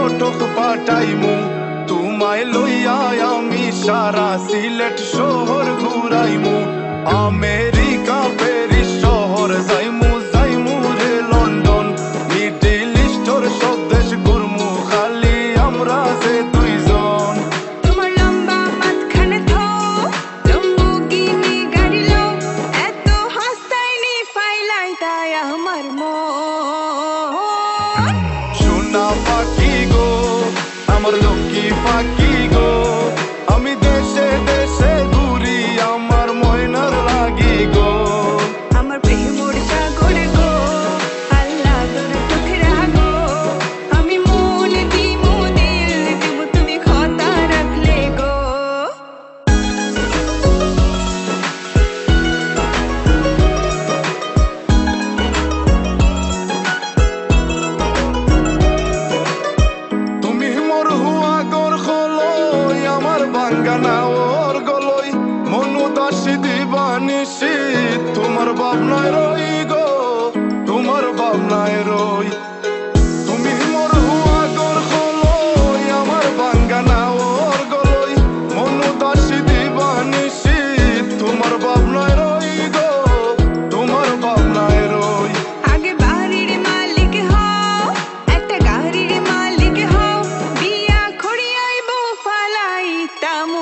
ফটক পাঠাইমু। তোমায় লইয়া আমি সারা সিলেট শহর ঘুরাইমু। আমেরিকা পেরিস শহর যাইমু যাইমু রে লন্ডন। মিডিল ইস্টর সব ঘুরমু, খালি আমরা যে দুইজন। তোমার লম্বা মাঝখানে আমার মন।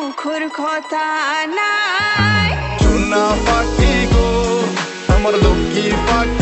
মুখর কথা নাই। চুনা পাখি গো আমার লক্ষ্মী পাখি।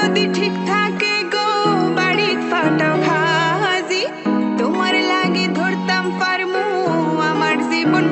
যদি ঠিক থাকে গো বাড়ির ফাটা ভাজি। তোমার লাগে ধরতাম পারমু আমার জীবন